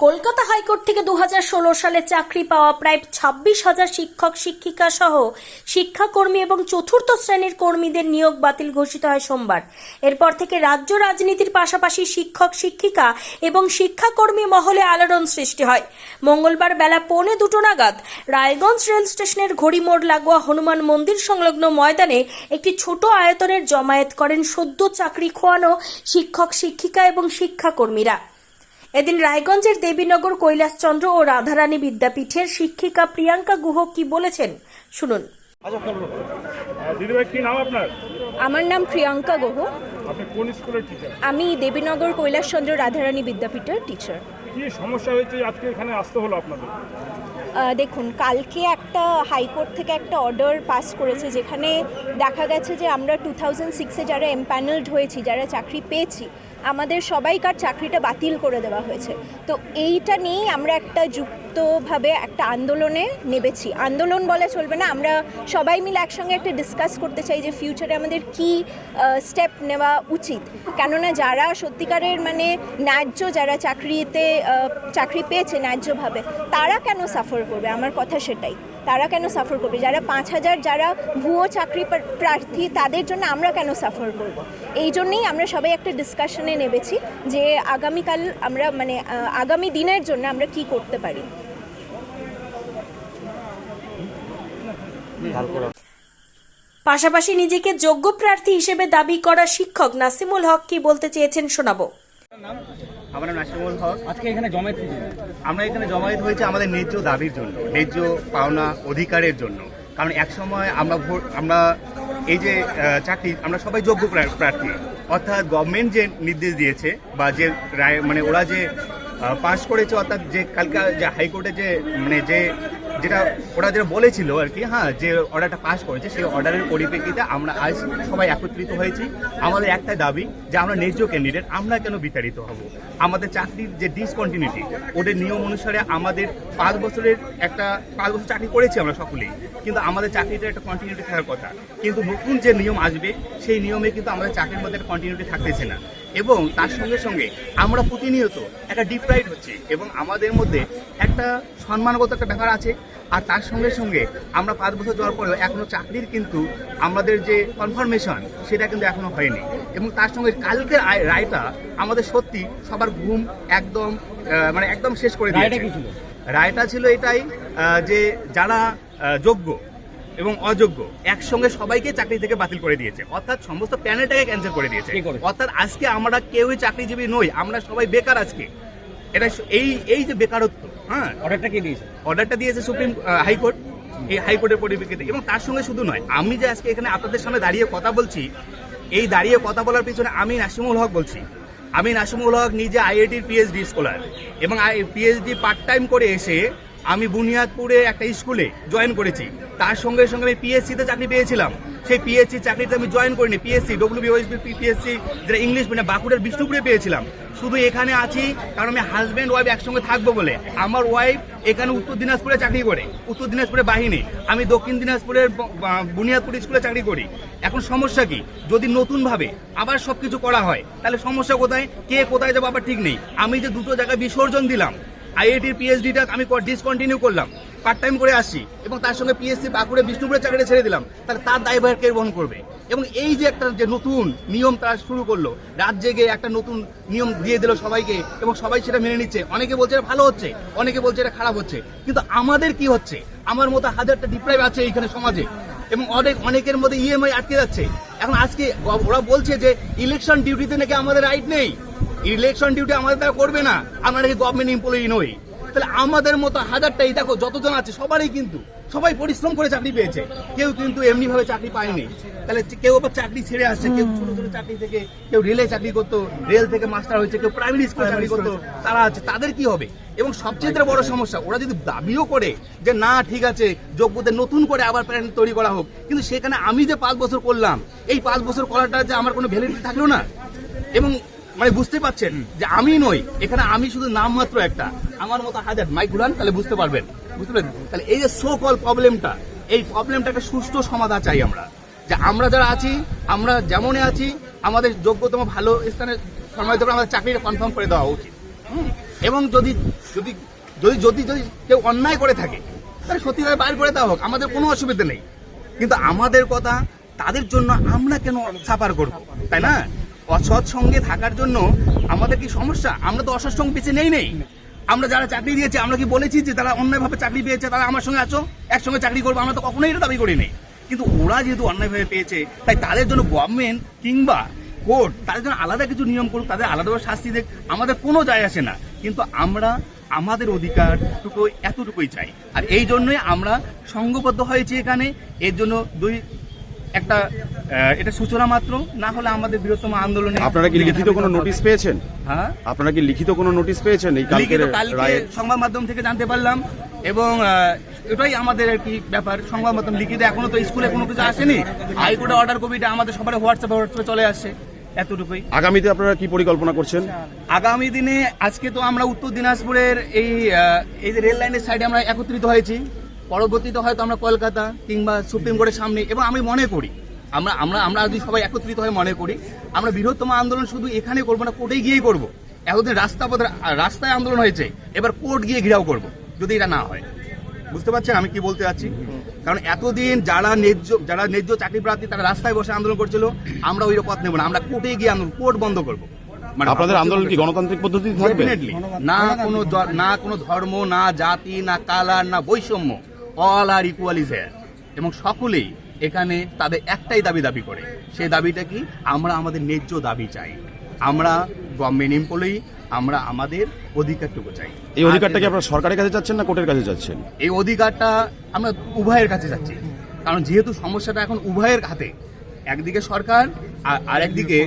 Kolkata high court থেকে দু হাজার ষোলো সালে চাকরি পাওয়া প্রায় ছাব্বিশ হাজার শিক্ষক, শিক্ষিকা সহ শিক্ষাকর্মী এবং চতুর্থ শ্রেণির কর্মীদের নিয়োগ বাতিল ঘোষিত হয় সোমবার। এরপর থেকে রাজ্য রাজনীতির পাশাপাশি শিক্ষক, শিক্ষিকা এবং শিক্ষাকর্মী মহলে আলোড়ন সৃষ্টি হয়। মঙ্গলবার বেলা পৌনে দুটো নাগাদ রায়গঞ্জ রেল স্টেশনের ঘড়িমোড় লাগোয়া হনুমান মন্দির সংলগ্ন ময়দানে একটি ছোট আয়তনের জমায়েত করেন সদ্য চাকরি খোয়ানো শিক্ষক, শিক্ষিকা এবং শিক্ষাকর্মীরা। এদিন রায়গঞ্জের দেবীনগর কৈলাসচন্দ্র ও রাধারানী বিদ্যাপীঠের শিক্ষিকা প্রিয়াঙ্কা গুহ কি বলেছেন? শুনুন। আচ্ছা দিদিভাই কি নাম আপনার? আমার নাম প্রিয়াঙ্কা গুহ। আপনি কোন স্কুলের টিচার আমি দেবীনগর কৈলাসচন্দ্র রাধারানী বিদ্যাপীঠের টিচার কি সমস্যা হয়েছে? আজকে এখানে আসতে হলো আপনাদের। দেখুন কালকে একটা হাইকোর্ট থেকে একটা অর্ডার পাস করেছে যেখানে দেখা গেছে যে আমরা টু থাউজেন্ড সিক্সে যারা এমপ্যানেলড হয়েছি যারা চাকরি পেয়েছি আমাদের সবাইকার চাকরিটা বাতিল করে দেওয়া হয়েছে। তো এইটা নিয়েই আমরা একটা যুক্তভাবে একটা আন্দোলনে নেবেছি আন্দোলন বলে চলবে না, আমরা সবাই মিলে একসঙ্গে একটা ডিসকাস করতে চাই যে ফিউচারে আমাদের কি স্টেপ নেওয়া উচিত। কেননা যারা সত্যিকারের মানে ন্যায্য যারা চাকরিতে চাকরি পেয়েছে ন্যায্যভাবে, তারা কেন সাফার করবে? আমার কথা সেটাই। তারা কেন সাফার করবে? যারা পাঁচ হাজার যারা ভুয়ো চাকরি প্রার্থী, তাদের জন্য আমরা কেন সাফার করব? এই জন্যেই আমরা সবাই একটা ডিসকাশনে নেবেছি যে আগামীকাল আমরা মানে আগামী দিনের জন্য আমরা কি করতে পারি? পাশাপাশি নিজেকে যোগ্য প্রার্থী হিসেবে দাবি করা শিক্ষক নাসিমুল হক কি বলতে চেয়েছেন শোনাবো। আমার নাম নাসিমুল হক। আজকে এখানে জমায়েত হয়েছে আমরা এখানে জমায়েত হয়েছে আমাদের ন্যায্য দাবির জন্য ন্যায্য পাওনা অধিকারের জন্য। কারণ এক সময় আমরা ভোট- আমরা এই যে চাকরি আমরা সবাই যোগ্য প্রা- প্রার্থী। অর্থাৎ গভর্নমেন্ট যে নির্দেশ দিয়েছে বা যে রায় মানে ওরা যে পাশ করেছে অর্থাৎ যে কালকে যে হাইকোর্টে যে মানে যে যেটা ওরা যেটা বলেছিল আর কি হ্যাঁ যে অর্ডারটা পাস করেছে, সেই অর্ডারের পরিপ্রেক্ষিতে আমরা আজ সবাই একত্রিত হয়েছি। আমাদের একটাই দাবি যে আমরা ন্যায্য ক্যান্ডিডেট আমরা কেন বিতাড়িত হব? আমাদের চাকরির যে ডিসকন্টিনিউটি ওদের নিয়ম অনুসারে আমাদের পাঁচ বছরের একটা, পাঁচ বছর চাকরি করেছি আমরা সকলেই, কিন্তু আমাদের চাকরিটা একটা কন্টিনিউটি থাকার কথা। কিন্তু নতুন যে নিয়ম আসবে, সেই নিয়মে কিন্তু আমাদের চাকরির মধ্যে একটা কন্টিনিউটি থাকতেছে না। এবং তার সঙ্গে সঙ্গে আমরা প্রতিনিয়ত একটা ডিপ্রাইড হচ্ছে এবং আমাদের মধ্যে একটা সম্মানগত একটা ব্যাপার আছে। আর তার সঙ্গে সঙ্গে আমরা পাঁচ বছর যাওয়ার পরেও এখনও চাকরির কিন্তু আমাদের যে কনফার্মেশন সেটা কিন্তু এখনও হয়নি। এবং তার সঙ্গে কালকের রায়টা আমাদের সত্যি সবার ঘুম একদম মানে একদম শেষ করে দিয়েছে। ছিল? রায়টা ছিল এটাই যে যারা যোগ্য এবং অযোগ্য। একসঙ্গে সবাইকে চাকরি থেকে বাতিল করে দিয়েছে। অর্থাৎ সমস্ত প্যানেলটাকে ক্যান্সেল করে দিয়েছে? অর্থাৎ আজকে আমরা কেউই চাকরিজীবী নই আমরা সবাই বেকার আজকে। এটা এই এই যে বেকারত্ব হ্যাঁ? অর্ডারটা কে দিয়েছে? অর্ডারটা দিয়েছে সুপ্রিম হাইকোর্ট এই হাইকোর্টের পরিপ্রেক্ষিতে। এবং তার সঙ্গে শুধু নয় আমি যে আজকে এখানে আপনাদের সামনে দাঁড়িয়ে কথা বলছি এই দাঁড়িয়ে কথা বলার পিছনে আমি নাসিমুল হক বলছি। আমি নাসিমুল হক নিজে আইআইটির পিএইচডি স্কলার এবং পিএইচডি পার্ট টাইম করে এসে আমি বুনিয়াদপুরে একটা স্কুলে জয়েন করেছি। তার সঙ্গে সঙ্গে আমি পিএসসিতে চাকরি পেয়েছিলাম। সেই পিএসসি চাকরিতে আমি জয়েন করিনি। পিএসসি ডব্লিউবিওএসবি পিএসসি যেটা ইংলিশ মানে বাঁকুড়ার বিষ্ণুপুরে পেয়েছিলাম। শুধু এখানে আছি, কারণ আমি হাজব্যান্ড ওয়াইফ একসঙ্গে থাকব বলে। আমার ওয়াইফ এখানে উত্তর দিনাজপুরে চাকরি করে, উত্তর দিনাজপুরে বাহিনী। আমি দক্ষিণ দিনাজপুরের বুনিয়াদপুর স্কুলে চাকরি করি। এখন সমস্যা কি? যদি নতুনভাবে আবার সবকিছু করা হয়, তাহলে সমস্যা কোথায়? কে কোথায় যাব আবার ঠিক নেই। আমি যে দুটো জায়গায় বিসর্জন দিলাম আইআইটির পিএইচডিটা আমি ডিসকন্টিনিউ করলাম পার্ট টাইম করে আসছি, এবং তার সঙ্গে পিএসসি বাঁকুড়ে বিষ্ণুপুরে চাকরিটা ছেড়ে দিলাম তাহলে তার দায়ভার কে বহন করবে। এবং এই যে একটা যে নতুন নিয়ম তারা শুরু করল, রাত জেগে একটা নতুন নিয়ম দিয়ে দিল সবাইকে, এবং সবাই সেটা মেনে নিচ্ছে। অনেকে বলছে এটা ভালো হচ্ছে, অনেকে বলছে এটা খারাপ হচ্ছে। কিন্তু আমাদের কি হচ্ছে? আমার মতো হাজারটা ডিপ্রাইভ আছে এইখানে সমাজে, এবং অনেক অনেকের মধ্যে ইএমআই আটকে যাচ্ছে। এখন আজকে ওরা বলছে যে ইলেকশন ডিউটিতে নাকি আমাদের রাইট নেই। ইলেকশন ডিউটি আমাদের দ্বারা করবে না। আমরা নাকি গভর্নমেন্ট এমপ্লয়ি নই। তাহলে আমাদের মতো হাজারটাই দেখো যতজন আছে সবারই কিন্তু সবাই পরিশ্রম করে চাকরি পেয়েছে। কেউ কিন্তু এমনি ভাবে চাকরি পায়নি। তাহলে কেউ আবার চাকরি ছেড়ে আসছে কেউ ছোট ছোট চাকরি থেকে কেউ রেলে চাকরি করতো রেল থেকে মাস্টার হয়েছে কেউ প্রাইমারি স্কুলে চাকরি করতো তারা আছে তাদের কি হবে? এবং সবচেয়ে বড় সমস্যা ওরা যদি দাবিও করে যে না ঠিক আছে যোগ্যদের নতুন করে আবার প্যানেল তৈরি করা হোক। কিন্তু সেখানে আমি যে পাঁচ বছর করলাম এই পাঁচ বছর করাটা যে আমার কোনো ভ্যালিডিটি থাকল না? এবং মানে বুঝতে পারছেন যে আমি নই, এখানে আমি শুধু নামমাত্র একটা। আমার মতো হাজার মাইক ঘুরান তাহলে বুঝতে পারবেন। বুঝতে পারবেন তাহলে এই যে সো কল প্রবলেমটা এই প্রবলেমটা একটা সুষ্ঠু সমাধান চাই আমরা। যে আমরা যারা আছি, আমরা যেমনই আছি, আমাদের যোগ্যতম ভালো স্থানে সময় ধরে আমাদের চাকরিটা কনফার্ম করে দেওয়া উচিত। এবং যদি যদি যদি যদি যদি কেউ অন্যায় করে থাকে, তাহলে সত্যি তাদের বাইর করে দেওয়া হোক, আমাদের কোনো অসুবিধা নেই। কিন্তু আমাদের কথা, তাদের জন্য আমরা কেন সাফার করব? তাই না? অসৎ সঙ্গে থাকার জন্য আমাদের কি সমস্যা? আমরা তো অসৎ সঙ্গে বেছে নেই নেই। আমরা যারা চাকরি দিয়েছি, আমরা কি বলেছি যে তারা অন্যায়ভাবে চাকরি পেয়েছে, তারা আমার সঙ্গে আছো? একসঙ্গে চাকরি করব, আমরা তো কখনোই এটা দাবি করি নেই কিন্তু ওরা যেহেতু অন্যায়ভাবে পেয়েছে, তাই তাদের জন্য গভর্নমেন্ট কিংবা কোর্ট তাদের জন্য আলাদা কিছু নিয়ম করুক, তাদের আলাদাভাবে শাস্তি দেখ আমাদের কোনো যায় আসে না। কিন্তু আমরা আমাদের অধিকার অধিকারটুকু এতটুকুই চাই। আর এই জন্যই আমরা সংঘবদ্ধ হয়েছি এখানে। এর জন্য দুই, একটা এটা সূচনা মাত্র না হলে আমাদের বৃহত্তম আন্দোলনে আপনারা কি লিখিত কোনো নোটিশ পেয়েছেন? হ্যাঁ? আপনারা কি লিখিত কোনো নোটিশ পেয়েছেন এই কালকের কালকে রায়ের সংবাদ মাধ্যম থেকে জানতে পারলাম এবং এটাই আমাদের আর কি ব্যাপার। সংবাদ মাধ্যম লিখিত এখনও তো স্কুলে কোনো কিছু আসেনি। হাইকোর্টে অর্ডার কপিটা আমাদের সবার হোয়াটসঅ্যাপে হোয়াটসঅ্যাপে চলে আসছে এতটুকুই। আগামীতে আপনারা কি পরিকল্পনা করছেন? আগামী দিনে আজকে তো আমরা উত্তর দিনাজপুরের এই এই যে রেল লাইনের সাইডে আমরা একত্রিত হয়েছি। পরবর্তীতে হয়তো আমরা কলকাতা কিংবা সুপ্রিম কোর্টের সামনে এবং আমি মনে করি আমরা আমরা আমরা যদি সবাই একত্রিত হয়ে মনে করি আমরা বৃহত্তম আন্দোলন শুধু এখানে করব না কোর্টে গিয়েই করব। এতদিন রাস্তা পথে রাস্তায় আন্দোলন হয়েছে এবার কোর্ট গিয়ে ঘিরাও করব যদি এটা না হয়। বুঝতে পারছেন আমি কি বলতে চাচ্ছি কারণ এতদিন যারা ন্যায্য যারা ন্যায্য চাকরি প্রার্থী তারা রাস্তায় বসে আন্দোলন করছিল আমরা ওই পথ নেব না আমরা কোর্টে গিয়ে আন্দোলন কোর্ট বন্ধ করব। মানে আপনাদের আন্দোলন কি গণতান্ত্রিক পদ্ধতিতে থাকবে? না কোনো না কোনো ধর্ম না জাতি না কালার না বৈষম্য অল আর ইকুয়াল ইজ এবং সকলেই এখানে তাদের একটাই দাবি দাবি করে। সেই দাবিটা কি? আমরা আমাদের ন্যায্য দাবি চাই। আমরা গভর্নমেন্ট এমপ্লয়ি আমরা আমাদের অধিকারটুকু চাই। এই অধিকারটা কি আপনারা সরকারের কাছে চাচ্ছেন না কোর্টের কাছে চাচ্ছেন? এই অধিকারটা আমরা উভয়ের কাছে যাচ্ছি কারণ যেহেতু সমস্যাটা এখন উভয়ের হাতে একদিকে সরকার আর আরেকদিকে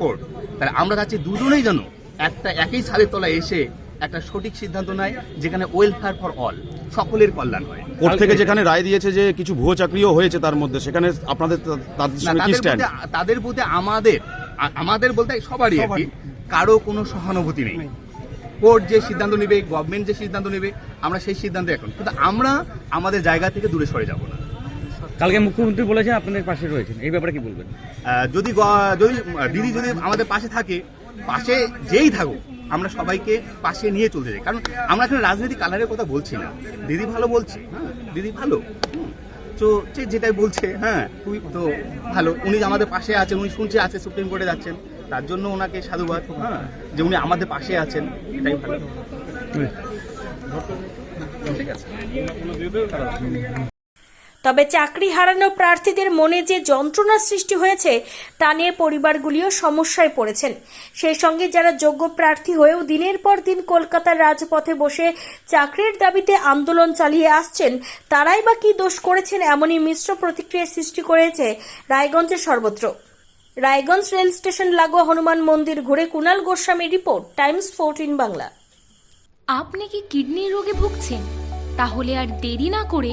কোর্ট। তাহলে আমরা চাচ্ছি দুজনেই যেন একটা একই ছাদের তলায় এসে একটা সঠিক সিদ্ধান্ত নেয় যেখানে ওয়েলফেয়ার ফর অল সকলের কল্যাণ হয়। কোর্ট থেকে যেখানে রায় দিয়েছে যে কিছু ভুয়ো চাকরিও হয়েছে তার মধ্যে সেখানে আপনাদের তাদের না সঙ্গে কি স্ট্যান্ড প্রতি তাদের প্রতি আমাদের আমাদের বলতে সবারই আর কি কারও কোনো সহানুভূতি নেই। কোর্ট যে সিদ্ধান্ত নেবে গভর্নমেন্ট যে সিদ্ধান্ত নেবে আমরা সেই সিদ্ধান্ত এখন। কিন্তু আমরা আমাদের জায়গা থেকে দূরে সরে যাব না। কালকে মুখ্যমন্ত্রী বলেছেন আপনাদের পাশে রয়েছেন এই ব্যাপারে কি বলবেন? আহ, যদি যদি দিদি যদি আমাদের পাশে থাকে পাশে যেই থাকুক আমরা সবাইকে পাশে নিয়ে চলতে চাই। কারণ আমরা এখানে রাজনৈতিক কালারের কথা বলছি না। দিদি ভালো বলছে। হ্যাঁ দিদি ভালো। তো যেটাই বলছে হ্যাঁ খুবই তো ভালো। উনি আমাদের পাশে আছেন, উনি শুনছে আছে সুপ্রিম কোর্টে যাচ্ছেন। তার জন্য ওনাকে সাধুবাদ হ্যাঁ যে উনি আমাদের পাশে আছেন। এটাই ভালো। ঠিক আছে। তবে চাকরি হারানো প্রার্থীদের মনে যে যন্ত্রণার সৃষ্টি হয়েছে, তা নিয়ে পরিবারগুলিও সমস্যায় পড়েছেন। সেই সঙ্গে যারা যোগ্য প্রার্থী হয়েও দিনের পর দিন কলকাতার রাজপথে বসে চাকরির দাবিতে আন্দোলন চালিয়ে আসছেন, তারাই বা কি দোষ করেছেন এমনই মিশ্র প্রতিক্রিয়া সৃষ্টি করেছে রায়গঞ্জের সর্বত্র। রায়গঞ্জ রেল স্টেশন লাগোয়া হনুমান মন্দির ঘুরে Kunal Goswami report, Times fourteen Bangla. আপনি কি কিডনির রোগে ভুগছেন? তাহলে আর দেরি না করে